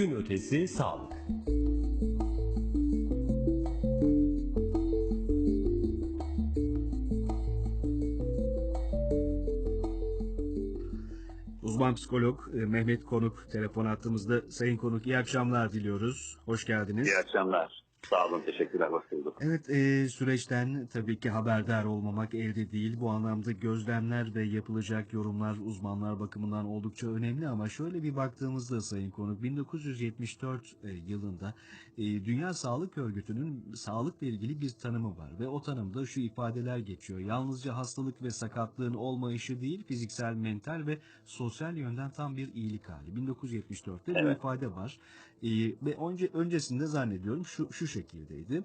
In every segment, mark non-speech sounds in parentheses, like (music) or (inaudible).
Gün ötesi sağlık. Uzman psikolog e, Mehmet Konuk telefon attığımızda. Sayın Konuk iyi akşamlar diliyoruz. Hoş geldiniz. İyi akşamlar. Sağ olun, teşekkürler. Hoş bulduk. Evet e, süreçten tabii ki haberdar olmamak elde değil. Bu anlamda gözlemler ve yapılacak yorumlar uzmanlar bakımından oldukça önemli ama şöyle bir baktığımızda Sayın Konuk 1974 e, yılında e, Dünya Sağlık Örgütü'nün sağlıkla ilgili bir tanımı var ve o tanımda şu ifadeler geçiyor. Yalnızca hastalık ve sakatlığın olmayışı değil fiziksel, mental ve sosyal yönden tam bir iyilik hali. 1974'te bu Evet. ifade var. E, ve önce öncesinde zannediyorum şu şu şekildeydi.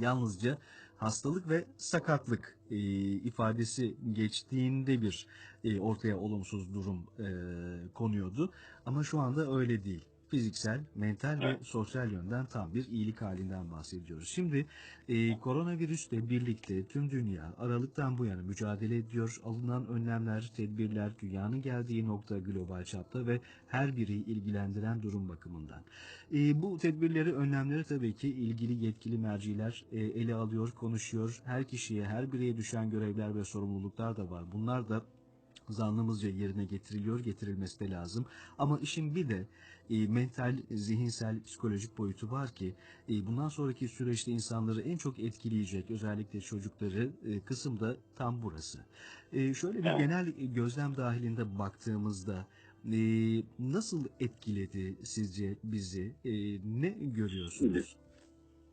Yalnızca hastalık ve sakatlık e, ifadesi geçtiğinde bir e, ortaya olumsuz durum e, konuyordu. Ama şu anda öyle değil. Fiziksel, mental ve Evet. sosyal yönden tam bir iyilik halinden bahsediyoruz. Şimdi e, koronavirüsle birlikte tüm dünya Aralık'tan bu yana mücadele ediyor. Alınan önlemler, tedbirler dünyanın geldiği nokta global çapta ve her biri ilgilendiren durum bakımından. E, bu tedbirleri, önlemleri tabii ki ilgili yetkili merciler e, ele alıyor, konuşuyor. Her kişiye, her bireye düşen görevler ve sorumluluklar da var. Bunlar da zannımızca yerine getiriliyor, getirilmesi de lazım. Ama işin bir de e, mental, zihinsel, psikolojik boyutu var ki e, bundan sonraki süreçte insanları en çok etkileyecek, özellikle çocukları e, kısım da tam burası. E, şöyle bir genel gözlem dahilinde baktığımızda e, nasıl etkiledi sizce bizi? E, ne görüyorsunuz?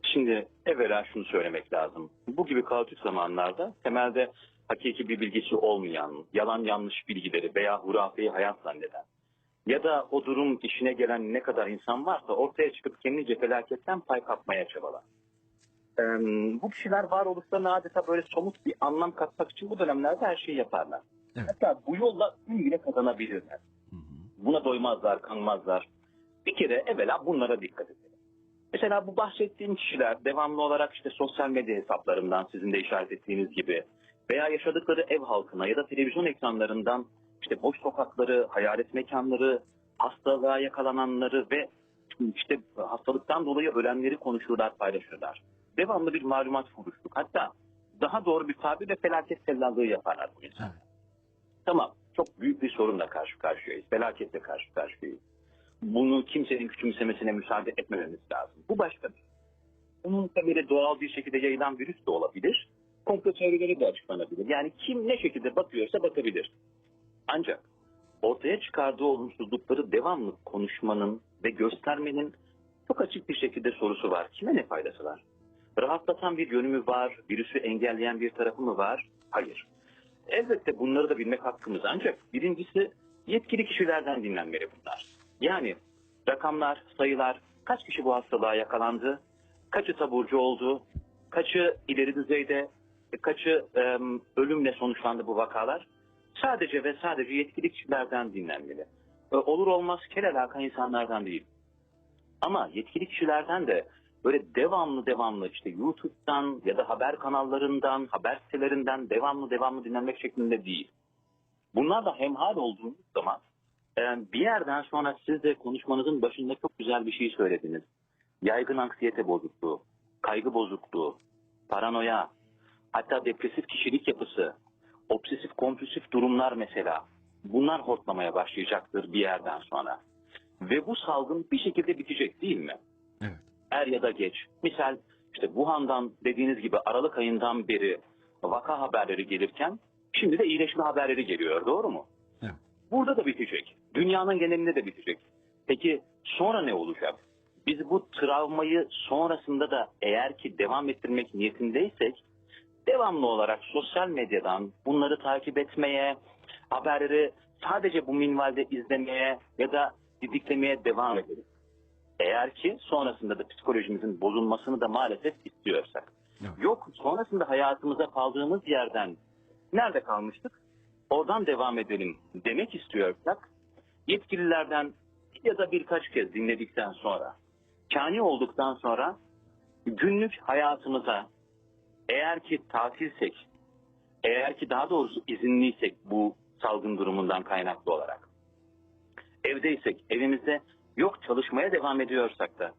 Şimdi evvela şunu söylemek lazım. Bu gibi kaotik zamanlarda temelde hakiki bir bilgisi olmayan, yalan yanlış bilgileri veya hurafeyi hayat zanneden ya da o durum işine gelen ne kadar insan varsa ortaya çıkıp kendince felaketten pay kapmaya çabalar. Ee, bu kişiler varoluşlarına adeta böyle somut bir anlam katmak için bu dönemlerde her şeyi yaparlar. Evet. Hatta bu yolla ün bile kazanabilirler. Hı hı. Buna doymazlar, kanmazlar. Bir kere evvela bunlara dikkat edelim. Mesela bu bahsettiğim kişiler devamlı olarak işte sosyal medya hesaplarından sizin de işaret ettiğiniz gibi veya yaşadıkları ev halkına ya da televizyon ekranlarından işte boş sokakları, hayalet mekanları, hastalığa yakalananları ve işte hastalıktan dolayı ölenleri konuşurlar, paylaşırlar. Devamlı bir malumat furuşluk. Hatta daha doğru bir tabirle felaket tellallığı yaparlar bu. Evet. Tamam. Çok büyük bir sorunla karşı karşıyayız. Felaketle karşı karşıyayız. Bunu kimsenin küçümsemesine müsaade etmememiz lazım. Bu başka bir. Bunun temeli doğal bir şekilde yayılan virüs de olabilir. Komplo teorileri de açıklanabilir. Yani kim ne şekilde bakıyorsa bakabilir. Ancak ortaya çıkardığı olumsuzlukları devamlı konuşmanın ve göstermenin çok açık bir şekilde sorusu var. Kime ne faydası var? Rahatlatan bir yönü mü var? Virüsü engelleyen bir tarafı mı var? Hayır. Elbette bunları da bilmek hakkımız ancak birincisi yetkili kişilerden dinlenmeli bunlar. Yani rakamlar, sayılar, kaç kişi bu hastalığa yakalandı, kaçı taburcu oldu, kaçı ileri düzeyde, kaçı e, ölümle sonuçlandı bu vakalar. Sadece ve sadece yetkili kişilerden dinlenmeli. Olur olmaz kel alaka insanlardan değil. Ama yetkili kişilerden de böyle devamlı devamlı işte YouTube'dan ya da haber kanallarından, haber sitelerinden devamlı devamlı dinlenmek şeklinde değil. Bunlar da hemhal olduğunuz zaman e, bir yerden sonra siz de konuşmanızın başında çok güzel bir şey söylediniz. Yaygın anksiyete bozukluğu, kaygı bozukluğu, paranoya, hatta depresif kişilik yapısı, obsesif kompulsif durumlar mesela. Bunlar hortlamaya başlayacaktır bir yerden sonra. Ve bu salgın bir şekilde bitecek değil mi? Evet. er ya da geç. Misal işte Wuhan'dan dediğiniz gibi Aralık ayından beri vaka haberleri gelirken şimdi de iyileşme haberleri geliyor doğru mu? Evet. Burada da bitecek. Dünyanın genelinde de bitecek. Peki sonra ne olacak? Biz bu travmayı sonrasında da eğer ki devam ettirmek niyetindeysek devamlı olarak sosyal medyadan bunları takip etmeye, haberleri sadece bu minvalde izlemeye ya da didiklemeye devam edelim. Eğer ki sonrasında da psikolojimizin bozulmasını da maalesef istiyorsak. Evet. Yok sonrasında hayatımıza kaldığımız yerden nerede kalmıştık? Oradan devam edelim demek istiyorsak yetkililerden ya da birkaç kez dinledikten sonra kani olduktan sonra günlük hayatımıza eğer ki tatilsek eğer ki daha doğrusu izinliysek bu salgın durumundan kaynaklı olarak evdeysek evimizde Yok çalışmaya devam ediyorsak da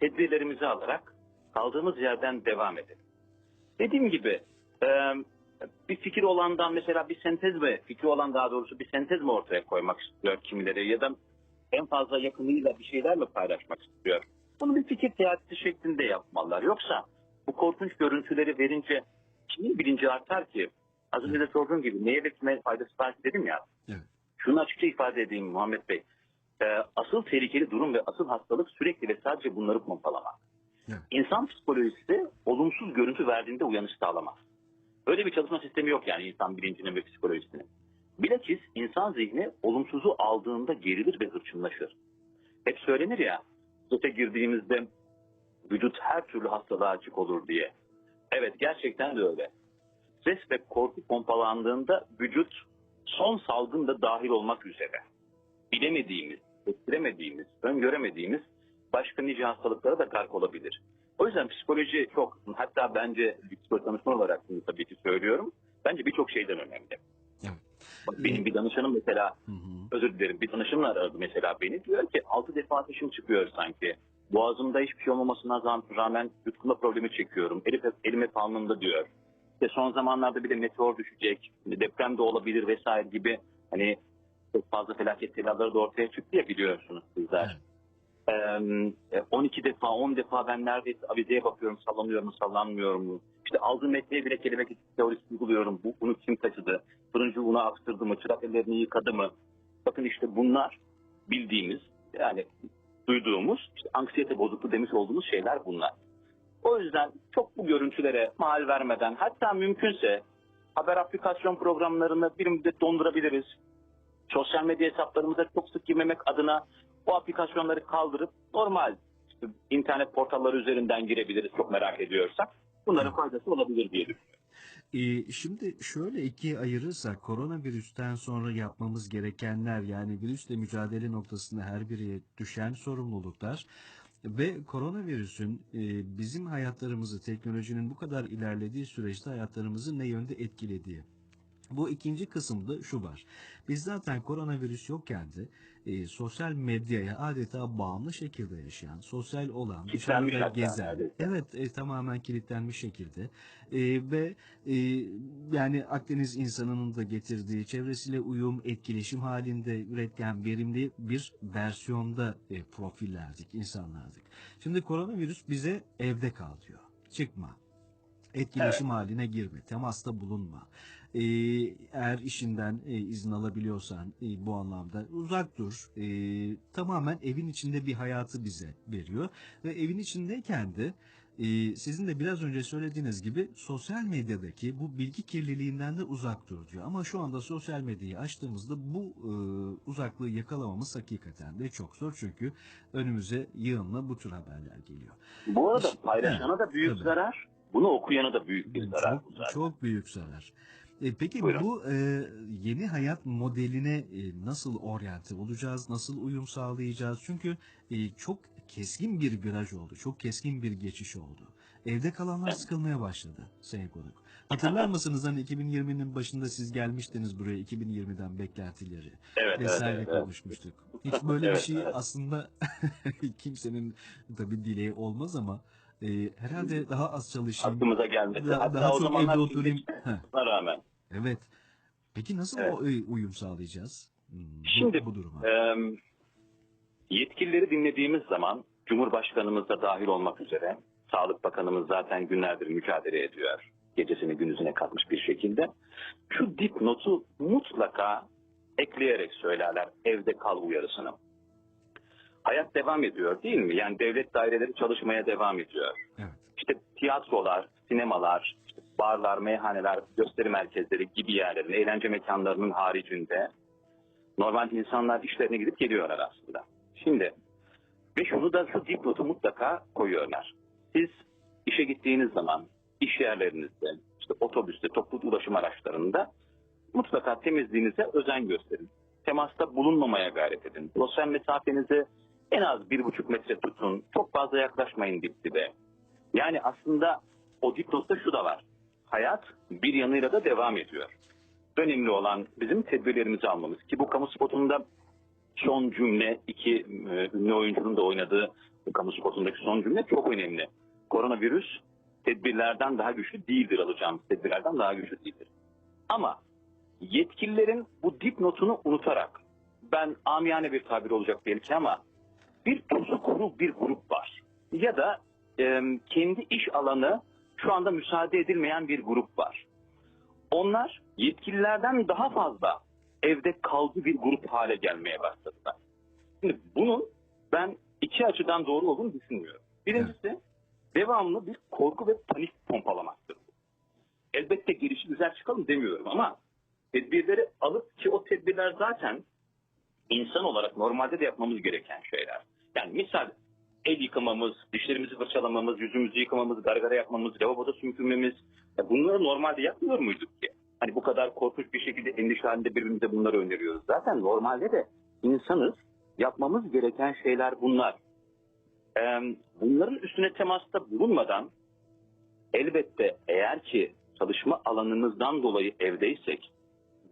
tedbirlerimizi alarak kaldığımız yerden devam edelim. Dediğim gibi e, bir fikir olandan mesela bir sentez mi, fikri olan daha doğrusu bir sentez mi ortaya koymak istiyor kimileri ya da en fazla yakınıyla bir şeyler mi paylaşmak istiyor? Bunu bir fikir teatisi şeklinde yapmalılar. Yoksa bu korkunç görüntüleri verince kimin bilinci artar ki? Az önce de sorduğum gibi neye ve kime faydası var dedim ya. Evet. Şunu açıkça ifade edeyim Muhammed Bey. Ee, asıl tehlikeli durum ve asıl hastalık sürekli ve sadece bunları pompalamak. Evet. İnsan psikolojisi olumsuz görüntü verdiğinde uyanış sağlamaz. Öyle bir çalışma sistemi yok yani insan bilincinin ve psikolojisinin. Bilakis insan zihni olumsuzu aldığında gerilir ve hırçınlaşır. Hep söylenir ya, strese girdiğimizde vücut her türlü hastalığa açık olur diye. Evet gerçekten de öyle. Stres ve korku pompalandığında vücut son salgın da dahil olmak üzere bilemediğimiz, ettiremediğimiz, öngöremediğimiz başka nice hastalıklara da gark olabilir. O yüzden psikoloji çok, hatta bence danışman olarak bunu tabii ki söylüyorum. Bence birçok şeyden önemli. Evet. Bak benim bir danışanım mesela, Hı hı. özür dilerim bir danışanım aradı mesela beni. Diyor ki 6 defa ateşim çıkıyor sanki. Boğazımda hiçbir şey olmamasına rağmen yutkunma problemi çekiyorum. Elim, elim hep alnımda diyor. İşte son zamanlarda bir de meteor düşecek, deprem de olabilir vesaire gibi hani çok fazla felaket telaları da ortaya çıktı ya biliyorsunuz sizler. Ee, 12 defa 10 defa ben neredeyse avizeye bakıyorum sallanıyor mu sallanmıyor mu? İşte aldığım mesleğe bile kelime teorisi uyguluyorum. Bu, bunu kim taşıdı? Fırıncı una aktırdı mı? Çırak ellerini yıkadı mı? Bakın işte bunlar bildiğimiz yani duyduğumuz işte anksiyete bozukluğu demiş olduğumuz şeyler bunlar. O yüzden çok bu görüntülere mal vermeden hatta mümkünse haber aplikasyon programlarını bir müddet dondurabiliriz. Sosyal medya hesaplarımıza çok sık girmemek adına o aplikasyonları kaldırıp normal işte internet portalları üzerinden girebiliriz çok merak ediyorsak. Bunların faydası olabilir diye düşünüyorum. Ee, şimdi şöyle ikiye ayırırsak koronavirüsten sonra yapmamız gerekenler yani virüsle mücadele noktasında her biri düşen sorumluluklar ve koronavirüsün e, bizim hayatlarımızı teknolojinin bu kadar ilerlediği süreçte hayatlarımızı ne yönde etkilediği. Bu ikinci kısımda şu var. Biz zaten koronavirüs yokken de e, sosyal medyaya adeta bağımlı şekilde yaşayan, sosyal olan, dışarıda gezen, neredeyse. evet e, tamamen kilitlenmiş şekilde e, ve e, yani Akdeniz insanının da getirdiği çevresiyle uyum, etkileşim halinde üretken verimli bir versiyonda e, profillerdik, insanlardık. Şimdi koronavirüs bize evde kal diyor. Çıkma. Etkileşim haline girme, temasta bulunma. Ee, eğer işinden e, izin alabiliyorsan e, bu anlamda uzak dur. Ee, tamamen evin içinde bir hayatı bize veriyor. Ve evin içindeyken de e, sizin de biraz önce söylediğiniz gibi sosyal medyadaki bu bilgi kirliliğinden de uzak dur diyor. Ama şu anda sosyal medyayı açtığımızda bu e, uzaklığı yakalamamız hakikaten de çok zor. Çünkü önümüze yığınla bu tür haberler geliyor. Bu arada paylaşana da büyük tabii. zarar, bunu okuyana da büyük bir zarar. Çok, zaten. çok büyük zarar. E, peki Buyurun. bu e, yeni hayat modeline e, nasıl oryante olacağız, nasıl uyum sağlayacağız? Çünkü e, çok keskin bir viraj oldu, çok keskin bir geçiş oldu. Evde kalanlar Evet. sıkılmaya başladı Sayın Konuk. Hatırlar mısınız hani 2020'nin başında siz gelmiştiniz buraya 2020'den beklentileri Evet, vesaire evet, evet. konuşmuştuk. Hiç böyle bir Evet, şey evet. aslında (laughs) kimsenin tabii dileği olmaz ama e, herhalde daha az çalışayım, Aklımıza gelmedi. daha, Hatta daha o çok evde oturayım. Buna rağmen. evet. Peki nasıl Evet. o, e, uyum sağlayacağız hmm, bu, Şimdi, bu duruma? Ee, yetkilileri dinlediğimiz zaman Cumhurbaşkanımız da dahil olmak üzere Sağlık Bakanımız zaten günlerdir mücadele ediyor. Gecesini gündüzüne katmış bir şekilde. Şu dipnotu mutlaka ekleyerek söylerler evde kal uyarısını. Hayat devam ediyor değil mi? Yani devlet daireleri çalışmaya devam ediyor. Evet. İşte tiyatrolar, sinemalar, işte barlar, meyhaneler, gösteri merkezleri gibi yerlerin, eğlence mekanlarının haricinde normal insanlar işlerine gidip geliyorlar aslında. Şimdi ve şunu da şu dipnotu mutlaka koyuyorlar. Siz işe gittiğiniz zaman iş yerlerinizde, işte otobüste, toplu ulaşım araçlarında mutlaka temizliğinize özen gösterin. Temasta bulunmamaya gayret edin. Sosyal mesafenizi en az bir buçuk metre tutun. Çok fazla yaklaşmayın dip. Yani aslında o dipnotta şu da var. Hayat bir yanıyla da devam ediyor. Önemli olan bizim tedbirlerimizi almamız. Ki bu kamu spotunda son cümle iki e, ünlü oyuncunun da oynadığı bu kamu spotundaki son cümle çok önemli. Koronavirüs tedbirlerden daha güçlü değildir alacağımız tedbirlerden daha güçlü değildir. Ama yetkililerin bu dipnotunu unutarak ben amiyane bir tabir olacak belki ama bir tuzu kuru bir grup var. Ya da e, kendi iş alanı şu anda müsaade edilmeyen bir grup var. Onlar yetkililerden daha fazla evde kaldı bir grup hale gelmeye başladılar. Şimdi bunun ben iki açıdan doğru olduğunu düşünmüyorum. Birincisi devamlı bir korku ve panik pompalamaktır. Elbette gelişi güzel çıkalım demiyorum ama tedbirleri alıp ki o tedbirler zaten insan olarak normalde de yapmamız gereken şeyler. Yani misal el yıkamamız, dişlerimizi fırçalamamız, yüzümüzü yıkamamız, gargara yapmamız, lavaboda sümkürmemiz. Ya bunları normalde yapmıyor muyduk ki? Hani bu kadar korkunç bir şekilde endişe halinde birbirimize bunları öneriyoruz. Zaten normalde de insanız. Yapmamız gereken şeyler bunlar. Bunların üstüne temasta bulunmadan elbette eğer ki çalışma alanımızdan dolayı evdeysek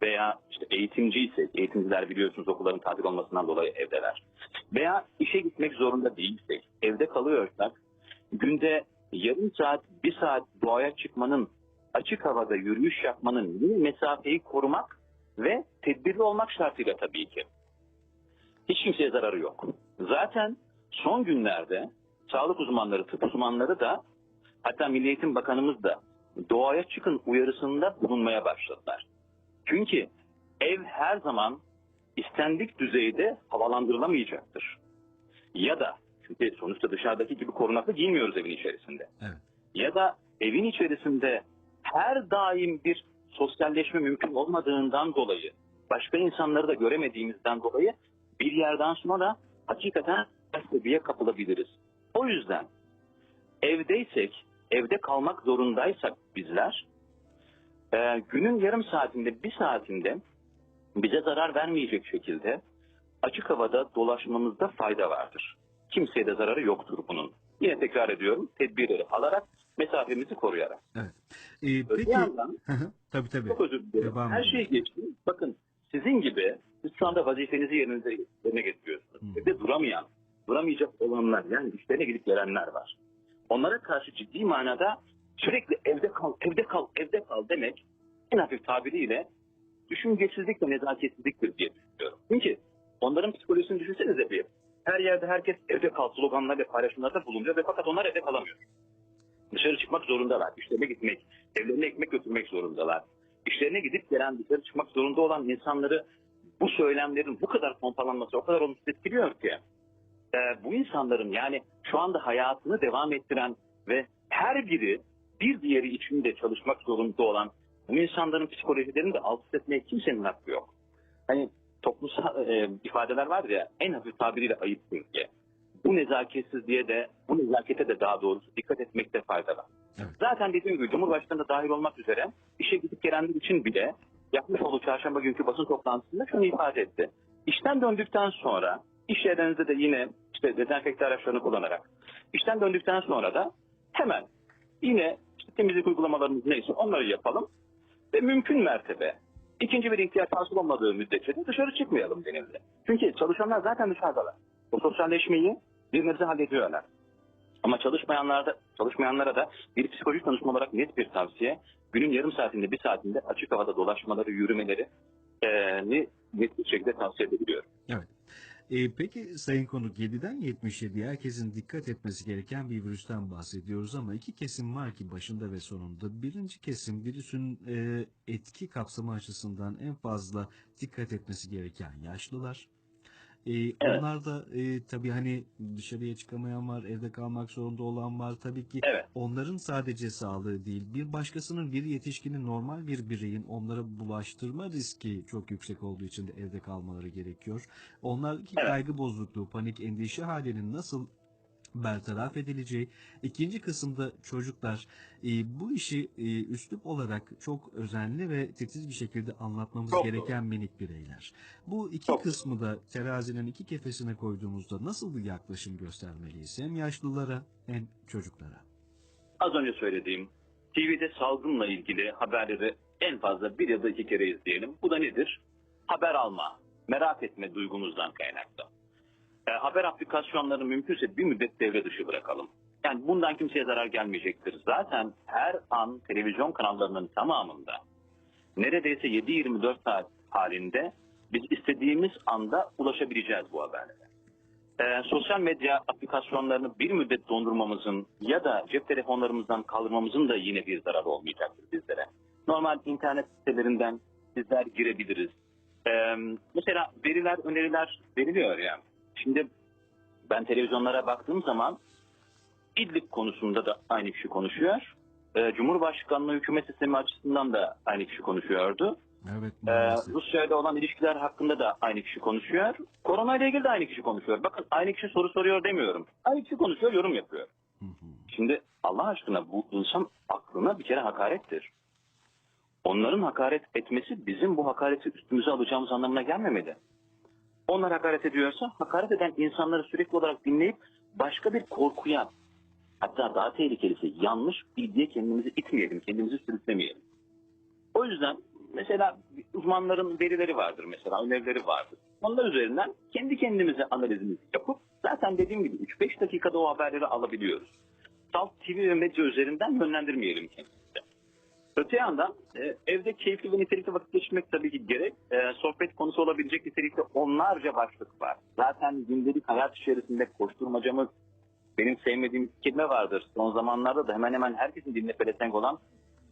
veya işte eğitimciysek, eğitimciler biliyorsunuz okulların tatil olmasından dolayı evdeler. Veya işe gitmek zorunda değilsek, evde kalıyorsak, günde yarım saat, bir saat doğaya çıkmanın, açık havada yürüyüş yapmanın yine mesafeyi korumak ve tedbirli olmak şartıyla tabii ki. Hiç kimseye zararı yok. Zaten son günlerde sağlık uzmanları, tıp uzmanları da hatta Milli Eğitim Bakanımız da doğaya çıkın uyarısında bulunmaya başladılar. Çünkü ev her zaman istendik düzeyde havalandırılamayacaktır. Ya da çünkü sonuçta dışarıdaki gibi korunaklı giymiyoruz evin içerisinde. Evet. Ya da evin içerisinde her daim bir sosyalleşme mümkün olmadığından dolayı, başka insanları da göremediğimizden dolayı bir yerden sonra hakikaten seviye kapılabiliriz. O yüzden evdeysek, evde kalmak zorundaysak bizler, e, günün yarım saatinde, bir saatinde bize zarar vermeyecek şekilde açık havada dolaşmamızda fayda vardır. Kimseye de zararı yoktur bunun. Yine tekrar ediyorum, tedbirleri alarak, mesafemizi koruyarak. Evet. Ee, Öte peki yandan, (laughs) tabii tabii. çok özür dilerim. Devam Her edin. şeyi geçtim. Bakın sizin gibi siz şu anda vazifenizi yerinize yerine getiriyorsunuz. Hı. Evde duramayan, duramayacak olanlar yani işlerine gidip gelenler var. Onlara karşı ciddi manada sürekli evde kal, evde kal, evde kal demek en hafif tabiriyle düşüncesizlik ve nezaketsizliktir diye düşünüyorum. Çünkü onların psikolojisini düşünsenize bir. Her yerde herkes evde kal sloganlar ve paylaşımlarda bulunuyor ve fakat onlar evde kalamıyor. Dışarı çıkmak zorundalar. İşlerine gitmek, evlerine ekmek götürmek zorundalar. İşlerine gidip gelen dışarı çıkmak zorunda olan insanları bu söylemlerin bu kadar pompalanması o kadar olumsuz etkiliyor ki. Ee, bu insanların yani şu anda hayatını devam ettiren ve her biri bir diğeri için de çalışmak zorunda olan bu insanların psikolojilerini de alt etmeye kimsenin hakkı yok. Hani toplumsal e, ifadeler var ya en hafif tabiriyle ayıptır diye. Bu nezaketsizliğe de bu nezakete de daha doğrusu dikkat etmekte fayda var. Evet. Zaten dediğim gibi Cumhurbaşkanı da dahil olmak üzere işe gidip gelenler için bile yapmış olduğu çarşamba günkü basın toplantısında şunu ifade etti. İşten döndükten sonra iş yerinizde de yine işte dezenfekte araçlarını kullanarak işten döndükten sonra da hemen yine temizlik uygulamalarımız neyse onları yapalım ve mümkün mertebe ikinci bir ihtiyaç hasıl olmadığı müddetçe de dışarı çıkmayalım denildi. Çünkü çalışanlar zaten dışarıdalar. O sosyalleşmeyi bir nebze hallediyorlar. Ama çalışmayanlarda, çalışmayanlara da bir psikolojik danışma olarak net bir tavsiye. Günün yarım saatinde, bir saatinde açık havada dolaşmaları, yürümeleri ni net bir şekilde tavsiye edebiliyorum. Evet. Ee, peki Sayın Konuk 7'den 77'ye herkesin dikkat etmesi gereken bir virüsten bahsediyoruz ama iki kesim var ki başında ve sonunda. Birinci kesim virüsün e, etki kapsamı açısından en fazla dikkat etmesi gereken yaşlılar. Ee, Onlar da e, tabii hani dışarıya çıkamayan var, evde kalmak zorunda olan var. Tabii ki Evet. onların sadece sağlığı değil, bir başkasının, bir yetişkinin, normal bir bireyin onlara bulaştırma riski çok yüksek olduğu için de evde kalmaları gerekiyor. Onlardaki Evet. kaygı bozukluğu, panik, endişe halinin nasıl bertaraf edileceği. İkinci kısımda çocuklar e, bu işi e, üslup olarak çok özenli ve titiz bir şekilde anlatmamız Çok gereken minik bireyler. Bu iki Çok kısmı da terazinin iki kefesine koyduğumuzda nasıl bir yaklaşım göstermeliyiz? Hem yaşlılara hem çocuklara. Az önce söylediğim TV'de salgınla ilgili haberleri en fazla bir ya da iki kere izleyelim. Bu da nedir? Haber alma, merak etme duygumuzdan kaynaklı. E, haber aplikasyonlarını mümkünse bir müddet devre dışı bırakalım. Yani bundan kimseye zarar gelmeyecektir. Zaten her an televizyon kanallarının tamamında neredeyse 7-24 saat halinde biz istediğimiz anda ulaşabileceğiz bu haberlere. Ee, sosyal medya aplikasyonlarını bir müddet dondurmamızın ya da cep telefonlarımızdan kaldırmamızın da yine bir zararı olmayacaktır bizlere. Normal internet sitelerinden bizler girebiliriz. Ee, mesela veriler, öneriler veriliyor ya. Şimdi ben televizyonlara baktığım zaman İdlib konusunda da aynı kişi konuşuyor. Ee, Cumhurbaşkanlığı hükümet sistemi açısından da aynı kişi konuşuyordu. Evet. Ee, maalesef. Rusya ile olan ilişkiler hakkında da aynı kişi konuşuyor. Korona ile ilgili de aynı kişi konuşuyor. Bakın aynı kişi soru soruyor demiyorum. Aynı kişi konuşuyor, yorum yapıyor. Hı hı. Şimdi Allah aşkına bu insan aklına bir kere hakarettir. Onların hakaret etmesi bizim bu hakareti üstümüze alacağımız anlamına gelmemeli. Onlar hakaret ediyorsa hakaret eden insanları sürekli olarak dinleyip başka bir korkuya hatta daha tehlikelisi yanlış bilgiye kendimizi itmeyelim, kendimizi sürüklemeyelim. O yüzden mesela uzmanların verileri vardır mesela, önerileri vardır. Onlar üzerinden kendi kendimize analizimizi yapıp zaten dediğim gibi 3-5 dakikada o haberleri alabiliyoruz. Salt TV ve medya üzerinden yönlendirmeyelim kendimizi. Öte yandan e, evde keyifli ve nitelikli vakit geçirmek tabii ki gerek. E, sohbet konusu olabilecek nitelikte onlarca başlık var. Zaten gündelik hayat içerisinde koşturmacamız benim sevmediğim kelime vardır. Son zamanlarda da hemen hemen herkesin diline pelesenk olan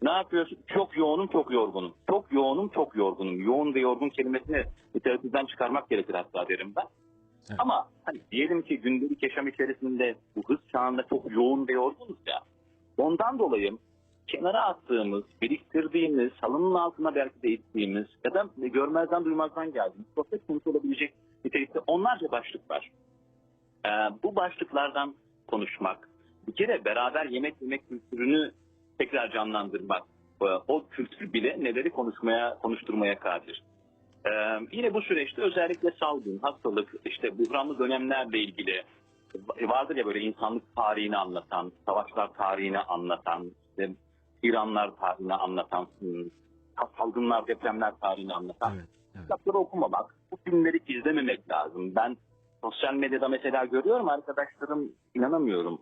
ne yapıyorsun? Çok yoğunum, çok yorgunum. Çok yoğunum, çok yorgunum. Yoğun ve yorgun kelimesini literatürden çıkarmak gerekir hatta derim ben. Evet. Ama hani diyelim ki gündelik yaşam içerisinde bu hız çağında çok yoğun ve yorgunuz ya. Ondan dolayı kenara attığımız, biriktirdiğimiz, halının altına belki de ittiğimiz ya da görmezden duymazdan geldiğimiz sohbet konusu olabilecek nitelikte onlarca başlık var. Ee, bu başlıklardan konuşmak, bir kere beraber yemek yemek kültürünü tekrar canlandırmak, e, o kültür bile neleri konuşmaya, konuşturmaya kadir. Ee, yine bu süreçte özellikle salgın, hastalık, işte buhranlı dönemlerle ilgili vardır ya böyle insanlık tarihini anlatan, savaşlar tarihini anlatan, işte İranlar tarihini anlatan, salgınlar, depremler tarihini anlatan Evet. Evet. kitapları okumamak, bu filmleri izlememek lazım. Ben sosyal medyada mesela görüyorum arkadaşlarım inanamıyorum.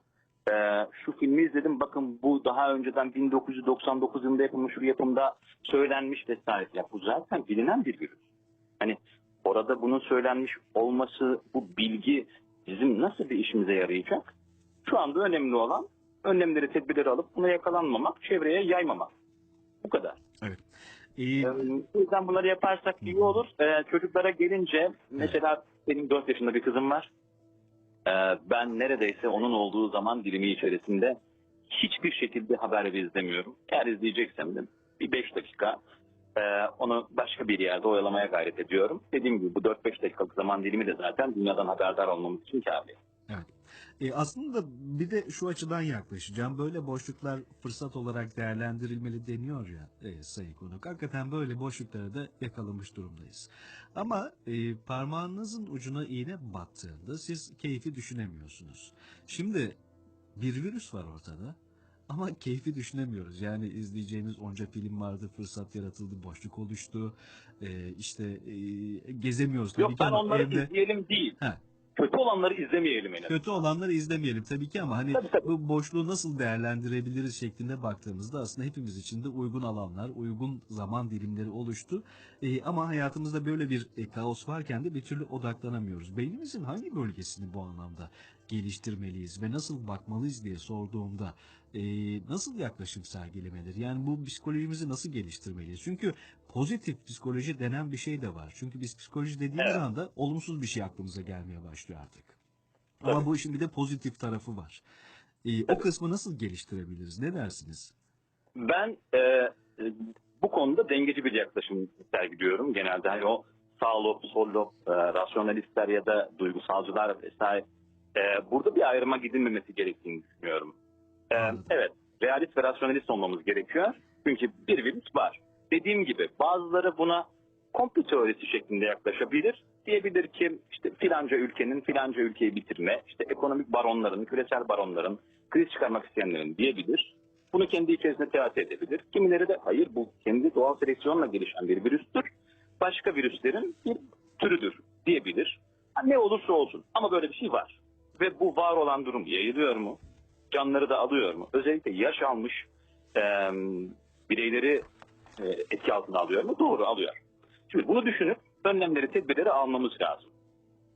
Ee, şu filmi izledim bakın bu daha önceden 1999 yılında yapılmış bir yapımda söylenmiş vesaire. Ya bu zaten bilinen bir virüs. Hani orada bunun söylenmiş olması, bu bilgi bizim nasıl bir işimize yarayacak? Şu anda önemli olan önlemleri, tedbirleri alıp buna yakalanmamak, çevreye yaymamak. Bu kadar. Evet. Ee, Ee, O yüzden bunları yaparsak iyi olur. Ee, çocuklara gelince mesela benim 4 yaşında bir kızım var. Ee, ben neredeyse onun olduğu zaman dilimi içerisinde hiçbir şekilde haber izlemiyorum. Eğer izleyeceksem de bir 5 dakika e, onu başka bir yerde oyalamaya gayret ediyorum. Dediğim gibi bu 4-5 dakikalık zaman dilimi de zaten dünyadan haberdar olmamız için kafi. E, aslında bir de şu açıdan yaklaşacağım. Böyle boşluklar fırsat olarak değerlendirilmeli deniyor ya e, Sayın Konuk. Hakikaten böyle boşlukları da yakalamış durumdayız. Ama e, parmağınızın ucuna iğne battığında siz keyfi düşünemiyorsunuz. Şimdi bir virüs var ortada. Ama keyfi düşünemiyoruz. Yani izleyeceğimiz onca film vardı, fırsat yaratıldı, boşluk oluştu. E, işte e, gezemiyoruz tabii Yok ben onları evde... izleyelim değil. He. Kötü olanları izlemeyelim en. Kötü olanları izlemeyelim tabii ki ama hani Tabii, tabii. bu boşluğu nasıl değerlendirebiliriz şeklinde baktığımızda aslında hepimiz için de uygun alanlar, uygun zaman dilimleri oluştu. Ee, ama hayatımızda böyle bir e, kaos varken de bir türlü odaklanamıyoruz. Beynimizin hangi bölgesini bu anlamda geliştirmeliyiz ve nasıl bakmalıyız diye sorduğumda e, nasıl yaklaşım sergilemeleri? Yani bu psikolojimizi nasıl geliştirmeliyiz? Çünkü pozitif psikoloji denen bir şey de var. Çünkü biz psikoloji dediğimiz Evet. anda olumsuz bir şey aklımıza gelmeye başlıyor artık. Ama Tabii. bu işin bir de pozitif tarafı var. Ee, o kısmı nasıl geliştirebiliriz? Ne dersiniz? Ben e, bu konuda dengeci bir yaklaşım sergiliyorum. Genelde hani o sağ lob, sol lob, e, rasyonalistler ya da duygusalcılar vesaire. E, burada bir ayrıma gidilmemesi gerektiğini düşünüyorum. E, Anladım. evet, realist ve rasyonalist olmamız gerekiyor. Çünkü bir virüs var. Dediğim gibi bazıları buna komplo teorisi şeklinde yaklaşabilir. Diyebilir ki işte filanca ülkenin filanca ülkeyi bitirme, işte ekonomik baronların, küresel baronların, kriz çıkarmak isteyenlerin diyebilir. Bunu kendi içerisinde teati edebilir. Kimileri de hayır bu kendi doğal seleksiyonla gelişen bir virüstür. Başka virüslerin bir türüdür diyebilir. Ne olursa olsun ama böyle bir şey var. Ve bu var olan durum yayılıyor mu? Canları da alıyor mu? Özellikle yaş almış e, bireyleri etki altına alıyor mu? Doğru alıyor. Şimdi bunu düşünüp önlemleri, tedbirleri almamız lazım.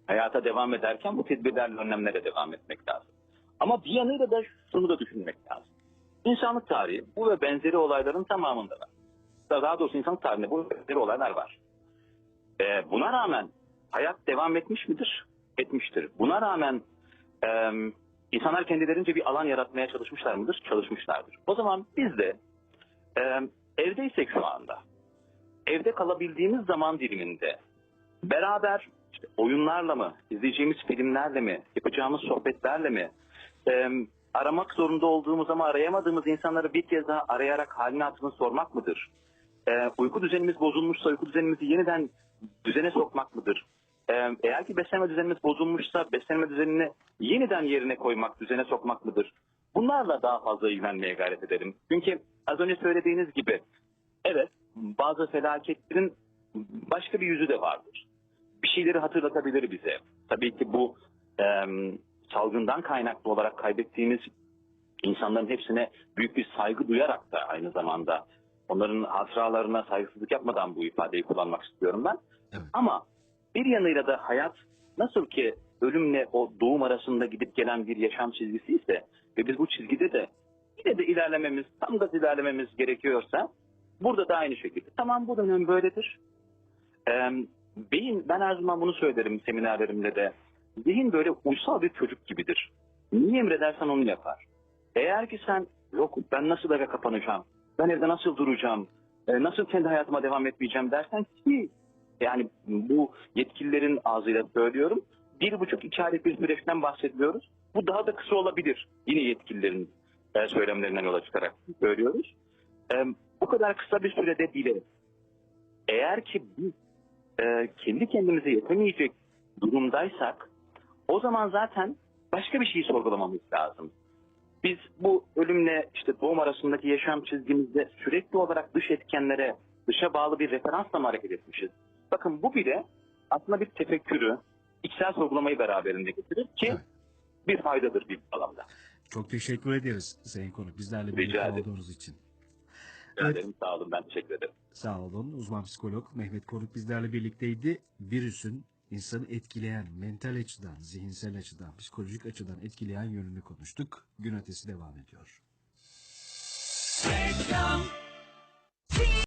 Hayata devam ederken bu tedbirlerle önlemlere devam etmek lazım. Ama bir yanıyla da şunu da düşünmek lazım. İnsanlık tarihi bu ve benzeri olayların tamamında var. Daha doğrusu insanlık tarihinde bu ve benzeri olaylar var. Ee, buna rağmen hayat devam etmiş midir? Etmiştir. Buna rağmen e, insanlar kendilerince bir alan yaratmaya çalışmışlar mıdır? Çalışmışlardır. O zaman biz de e, evdeysek şu anda, evde kalabildiğimiz zaman diliminde beraber işte oyunlarla mı, izleyeceğimiz filmlerle mi, yapacağımız sohbetlerle mi, e, aramak zorunda olduğumuz ama arayamadığımız insanları bir kez daha arayarak halini hatırını sormak mıdır? E, uyku düzenimiz bozulmuşsa uyku düzenimizi yeniden düzene sokmak mıdır? Eğer ki beslenme düzenimiz bozulmuşsa beslenme düzenini yeniden yerine koymak, düzene sokmak mıdır? Bunlarla daha fazla ilgilenmeye gayret edelim. Çünkü az önce söylediğiniz gibi evet bazı felaketlerin başka bir yüzü de vardır bir şeyleri hatırlatabilir bize. Tabii ki bu e, salgından kaynaklı olarak kaybettiğimiz insanların hepsine büyük bir saygı duyarak da aynı zamanda onların hatıralarına saygısızlık yapmadan bu ifadeyi kullanmak istiyorum ben. Evet. Ama bir yanıyla da hayat nasıl ki ölümle o doğum arasında gidip gelen bir yaşam çizgisi ise ve biz bu çizgide de yine de ilerlememiz, tam da ilerlememiz gerekiyorsa burada da aynı şekilde. Tamam bu dönem böyledir. Ee, beyin, ben her zaman bunu söylerim seminerlerimde de. Zihin böyle uysal bir çocuk gibidir. Niye emredersen onu yapar. Eğer ki sen yok ben nasıl eve kapanacağım, ben evde nasıl duracağım, nasıl kendi hayatıma devam etmeyeceğim dersen ki yani bu yetkililerin ağzıyla söylüyorum. Bir buçuk iki aylık bir süreçten bahsediyoruz. Bu daha da kısa olabilir. Yine yetkililerin e, söylemlerinden yola çıkarak söylüyoruz. E, bu kadar kısa bir sürede bile eğer ki biz e, kendi kendimize yetemeyecek durumdaysak o zaman zaten başka bir şeyi sorgulamamız lazım. Biz bu ölümle işte doğum arasındaki yaşam çizgimizde sürekli olarak dış etkenlere, dışa bağlı bir referansla mı hareket etmişiz? Bakın bu bile aslında bir tefekkürü, içsel sorgulamayı beraberinde getirir ki Evet. bir faydadır bir alanda. Çok teşekkür ederiz Sayın Konuk bizlerle birlikte olduğunuz için. Rica Evet. ederim, Sağ olun ben teşekkür ederim. Sağ olun. Uzman psikolog Mehmet Konuk bizlerle birlikteydi. Virüsün insanı etkileyen, mental açıdan, zihinsel açıdan, psikolojik açıdan etkileyen yönünü konuştuk. Gün ötesi devam ediyor. Reklam